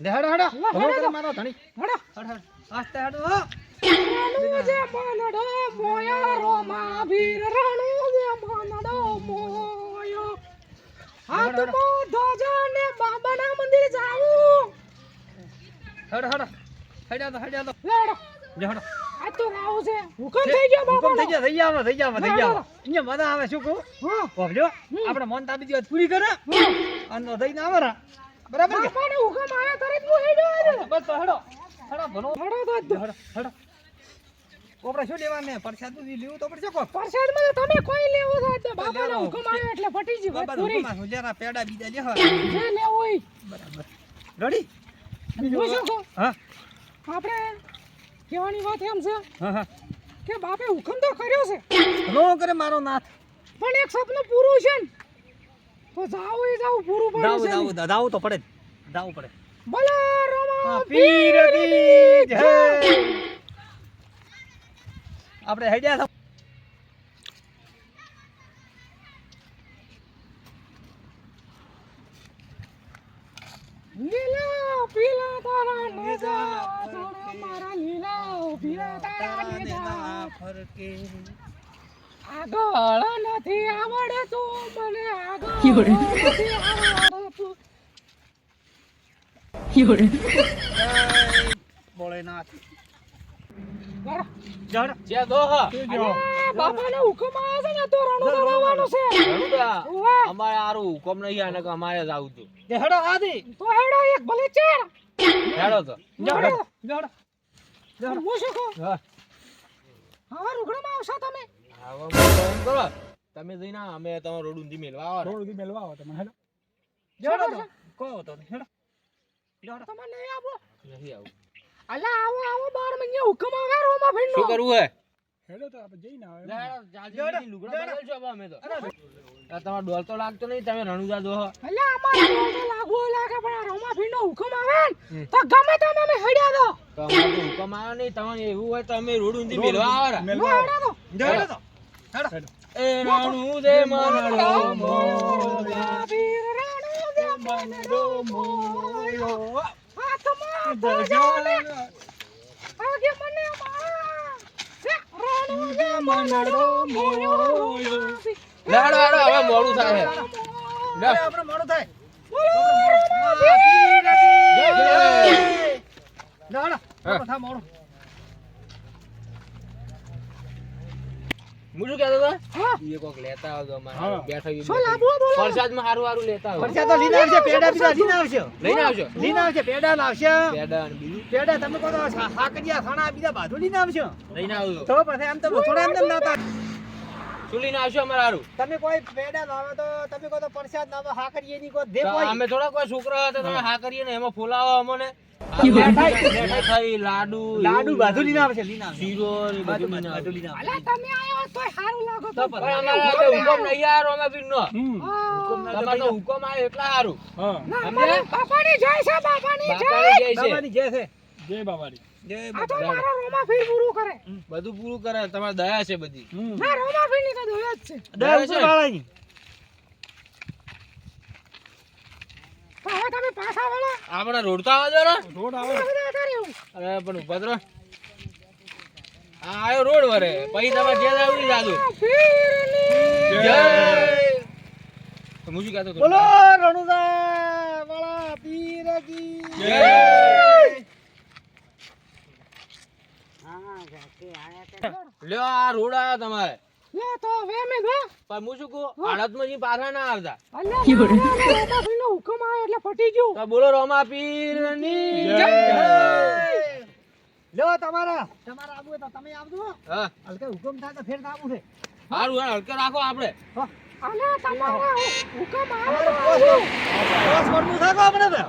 લે હેડો હેડો. તો. મારો ધણી. હડો. હેડ હેડ. આસ્તે હેડો. હો જે મનડો મોયા રોમા વીર રણુ જે મનડો મોયો. હાથમાં ધ્વજા ને બાબાના મંદિર જાવું. હેડો હેડો. હેડ્યા તો હેડ્યા તો. લેડો લે હેડો. આ તો આવું છે. હુકમ થઈ ગયો હુકમ થઈ ગયા થઈ ગયા થઈ ગયા થઈ ગયા. અહીંયા મજા આવે શું કહું? હા. આપણે મન તાબી પૂરી કરે. અને આવે રા બરાબર કે? બાપાને હુકમ આવ્યો તરત હું હેડો હેડો બસ તો હેડો. હેડો ભલો. હેડો તો હેડો હેડો. કોપડા શું લેવાને પ્રસાદ બી લેવું તો પડશે કો પ્રસાદમાં માં તમે કોઈ લેવો છો તો. બાપાનો લેવો. હુકમ આવ્યો એટલે ફટી જી વાત પૂરી. હુકમ લેરા પેડા બીજા લેવા જે લેવું હોય. બરાબર. રેડી? બીજું શું કહું? હા. આપણે કહેવાની વાત એમ છે હા હા. કે બાપે હુકમ તો કર્યો છે. નો કરે મારો નાથ. પણ એક સપનું પૂરું છે ને. તો જાવું એ જાવું પૂરું પડે જાવ દાવ દાવ તો પડે જ દાવ પડે. બોલો રમા પીર કી જય. આપણે હેડ્યા લીલા પીલા તારા નેજા મારા લીલા પીલા તારા નેજા. આગળ નથી આવડતું મને આગળ નથી આવડતું. ભોળેનાથ. બરાબર. જડ જે દો હ. હુકમ આવ્યો છે ને તો રણો દોડાવવાનો છે. અમારે આરું હુકમ નહીં આને કે અમારે જ આવું તું હેડો આદી. તો હેડો એક ભલે ચાર. હેડો તો. જડ જડ જડ હું શું કહું. હા. હવે આવશો તમે. હવે તમે જઈને આવો, અમે તમારો રોડ ઊંધી મેળવા આવો રોડ ઊંધી મેલવા આવો તમે હેડો. જોડો તો કો તો હેડો. જડ તમે નહીં આવો નહીં આવું. અલા આવો આવો બાર મહિને હુકમ આવે રોમા ફેરનો શું કરવું હે? હેડો તો આપણે જઈને આવે લુગડા બદલ છો અમે તો. આ તમારો ડોલ તો લાગતો નહીં તમે રણુજા દો હો. અલા અમારે ડોલ તો લાગવો લાગે પણ આ રોમા ભીંડો હુકમ આવે ને તો ગમે તમે અમે હડ્યા દો. તમારો હુકમ આવે નહીં તમને એવું હોય તો અમે રોડ ઊંધી મેળવા આવો. નો હેડ્યા તો. રણુ દે મનડો મોયા. વીર રાણો દે મનડો મોયો હાથમાં ધજાલે આગે મને માં દે મનડો મોયો લે હેડો હેડો હવે મોડું થાય આપણે. ના ના મોડું હું શું કહેતો હતો? એ કોક લેતા આવજો અમારે. હા. ઈ શું બેઠા. લાવવું બોલો? પ્રસાદમાં હારું હારું લેતા આવજો. તો લીને આવશે પેડા આવશે. લઈને આવજો. આવશે પેડા લાવશે પેડા અને બીજું? પેડા તમે કહો તો સાકરિયા ખાણા બીજા બાજુ લીને આવશે? લઈને આવજો. તો પછી એમ તો થોડા એમ તેમ ના. આવશો અમારે હારું. તમે કોઈ પેડા લાવો તો તમે કહો તો પરસાદ લાવો ની કોઈ દે કોઈ અમે થોડા કોઈ છોકરા હતા તમે હા. કરીએ ને એમાં ફોલાવો અમને. લાડુ લાડુ બાજુ લીને આવશે લીને. શીરો બધું લઈને બાજુ આવજો. લીને આવશે અલા તમે આયો તોય સારું લાગો તો તો અમારે હુકમ નહીં યાર અમે બી નો હુકમ ના હુકમ આવે એટલા સારું હા. ના બાપાની જય છે બાપાની જય. બાપાની જય છે. બાબાની જય છે. જય બાબાની જય આ તો મારો રોમા ફીર પૂરું કરે. બધું પૂરું કરે તમારે દયા છે બધી. ના રોમા ફીરની તો દોય જ છે. દર ઉપર વાળાની હવે તમે પાછા વળો. આપણે રોડતા આવજો ને? રોડ બધા અરે પણ ઊભા રહો. આ આયો રોડ વરે. પછી તમારે જે લાવડી જાદુ જય. બોલો રણુદા વાળા પીર કી જય. લ્યો આ રોડ આયો તમારે લે તો હવે અમે ગો પણ હું શું કહું આડતમાં જી પાછા ના આવતા અલ્યા મારા રોમા ફીરનો હુકમ આવ્યો એટલે ફટી ગયું તો બોલો રોમા પીરની જય. જય. તમારા તમારા આબુ તો તમે આવજો હા હલકે હુકમ થાય તો ફેર આવું છે હા હલકે રાખો આપણે તમારા હુકમ તો વરનું થાકો આપણે તો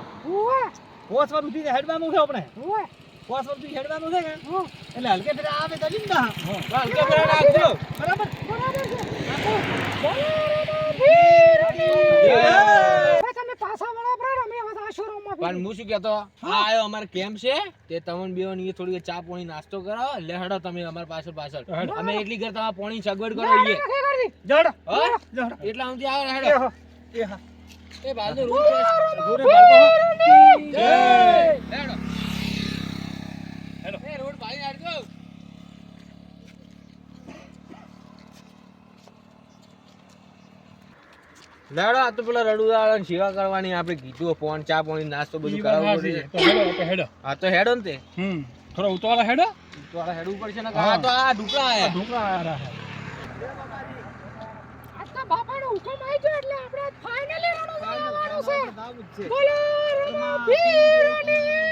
વરનું થી પોસ વરનું હેડવાનું છે કે? એટલે હલકે ફેર આવે તો જીંદા તો હલકે ફેરા રાખજો બરાબર? બરાબર પણ હું શું કહેતો? હા. આયો અમારે કેમ્પ છે. તે તમને બેઓ ની થોડી ચા પાણી નાસ્તો કરો. લે હેડો તમે અમારા પાછળ પાછળ. અમે એટલી ઘર તમારે પાણી સગવડ કરો ઈએ. જડ. હા? જડ. એટલા સુધી આવે હેડો. હા. એ હા. એ બાલનો રૂમ છે. રૂમ. હો. જય. હેડો. એ રોડ ભાઈ નાખજો. લેડો આ તો પેલા રડુદાળા સેવા કરવાની આપણે કીધું ફોન ચા પાણી નાસ્તો બધું કરાવવું હેડો, તો હેડો. હા તો હેડો ને તે હમ. થોડો ઉતવાળા હેડો. ઉતવાળા આ હેડવું પડશે ને આ તો આ ઢુકડા આ આયા ઢોકળા આયા. આજના બાપાનો હુકમ આવી ગયો એટલે આપણે ફાઇનલી આવવાનું છે બોલો રણવીરની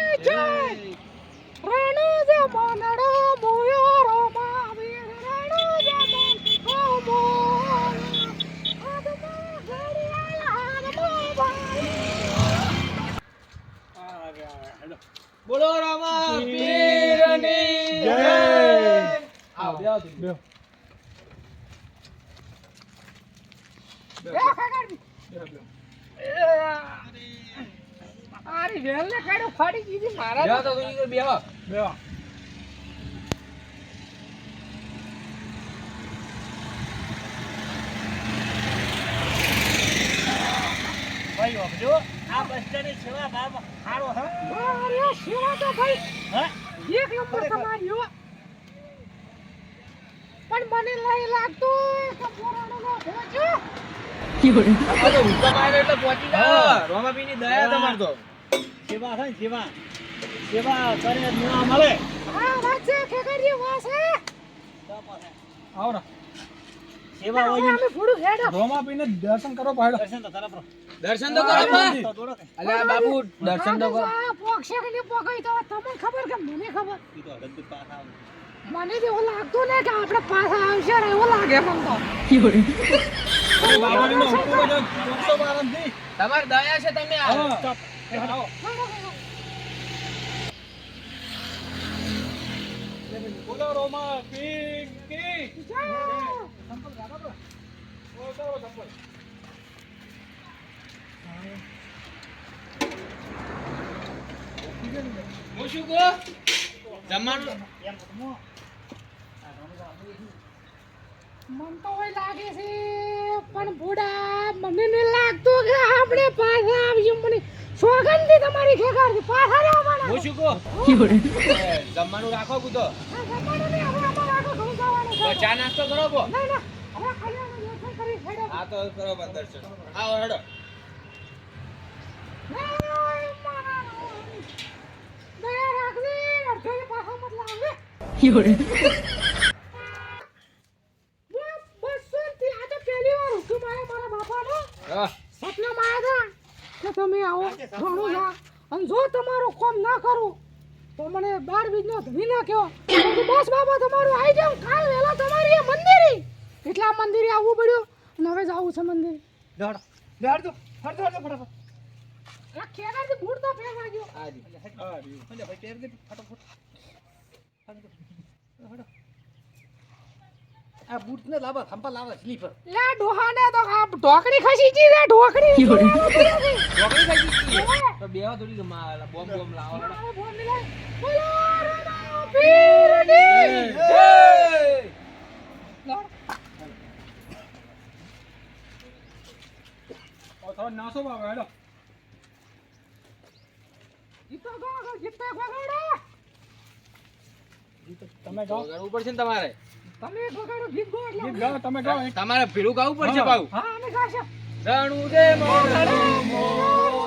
બેહો, બેહો. આરી વેલને કાઢો ફાડી દીધી મારા બેહો તો તું ઈ બેહો બેહો. ભાઈ વાપરજો. આ બસ સેવા ભાવ સારો હે. અરે સેવા તો ભાઈ હે? એક નંબર તમારી હો પણ મને લઈ લાગતું કે પોરાણોનો ભોજો તો હુકમ આવ્યો એટલે પહોંચી જાઓ હા. દયા તમાર તો સેવા છે સેવા સેવા કરે ન્યા મળે આ વાત છે ખેકરીએ વાસ હે. આવરા સેવા હોય અમે ભૂડું હેડો. રોમા દર્શન કરો પાડો દર્શન તો કરો દર્શન તો કરો અલ્યા બાપુ દર્શન તો કરો. પોક્ષે કે નહીં પોકાય તો તમને ખબર કે મને ખબર? મને તો એવું લાગતું ને કે આપણે પાછા આવશે ને એવું લાગે મને તો. તમારી દયા છે તમે આવો. બોલો રોમા સંપલ બરો. ઓ, સંપલ. જમવાનું મન તો હોય લાગે છે પણ ભૂડા મને નહીં લાગતું કે આપણે પાછા આવીએ મને સોગંદી તમારી ખેગારથી પાછા નહીં આવવાના હું શું કહું જમવાનું રાખો કુતો જમવાનું નહીં, હવે અમારે રાખો ઘઉં જવાનું છે. તો ચા નાસ્તો કરો બો ના, ના, હવે ખાલી દર્શન કરી હેડો. આ તો કરો દર્શન. આવો હેડો. ના, મારા દયા રાખજે, અડધોની પાછો મત લાવે બસ, બસ શાંતિ. આ તો પહેલી વાર હુકમ આવ્યો મારા બાપાનો. હા સપનામાં આવ્યા હતા કે તમે આવો ઘણું જા અને જો તમારું કામ ના કરું તો મને બાર બીજનો ધણી નાખ્યો બસ બાબા તમારું આવી જાઉં કાલ વેલા તમારી એ મંદિરે. એટલા મંદિરે આવવું પડ્યું. અને હવે જવું છે મંદિરે. દાડો. દાડો. હટજો, હટજો, ફટાફટ. આ ખેગારથી બૂટ તો પહેરવા ગયો આ જી. હા, ભાઈ, પહેરી દે, ફટાફટ. આ બૂટ ને લાવો થંપા લાવો સ્લીપર. લે ડોહાને તો આ ઢોકળી ખસી ઢોકળી. ખાઈ તો બેહો થોડી ગમા બોમ બોમ લાવો હેડો. બોલો રામા પીરની ઓ થોડો નાસો બાબા હેડો. ગીતો ગાઓ ગીતો વગાડો તમે ગાઓ ઉપર પડશે ને તમારે. તમે વગાડો ગીત ગો એટલે. ગીત ગાઓ તમે ગાઓ તમારે ભીરું ગાવું પડશે હા. હા અમે ગાશે રણુ દે મોરડો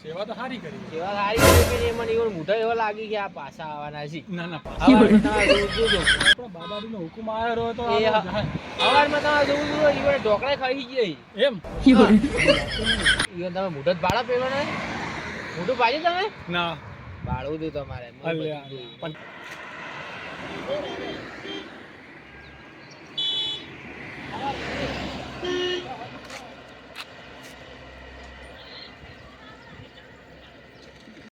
સેવા તો સારી કરી. કેવા સારી કરી કે મને એવો મોઢો એવો લાગી કે આ પાછા આવવાના છે. ના ના હવારમાં તમારે જોવું બાબાજીનો હુકમ આવ્યો તો એ આપણે હા. જાય. હવારમાં તમારે જોવું જોવું, ઈ ઢોકળા ખાઈ ગઈ એમ? તમે મોઢો ભાડા પહેરવાના મોઢું પાડ્યું તમે? ના. ભાડું દઉં તમારે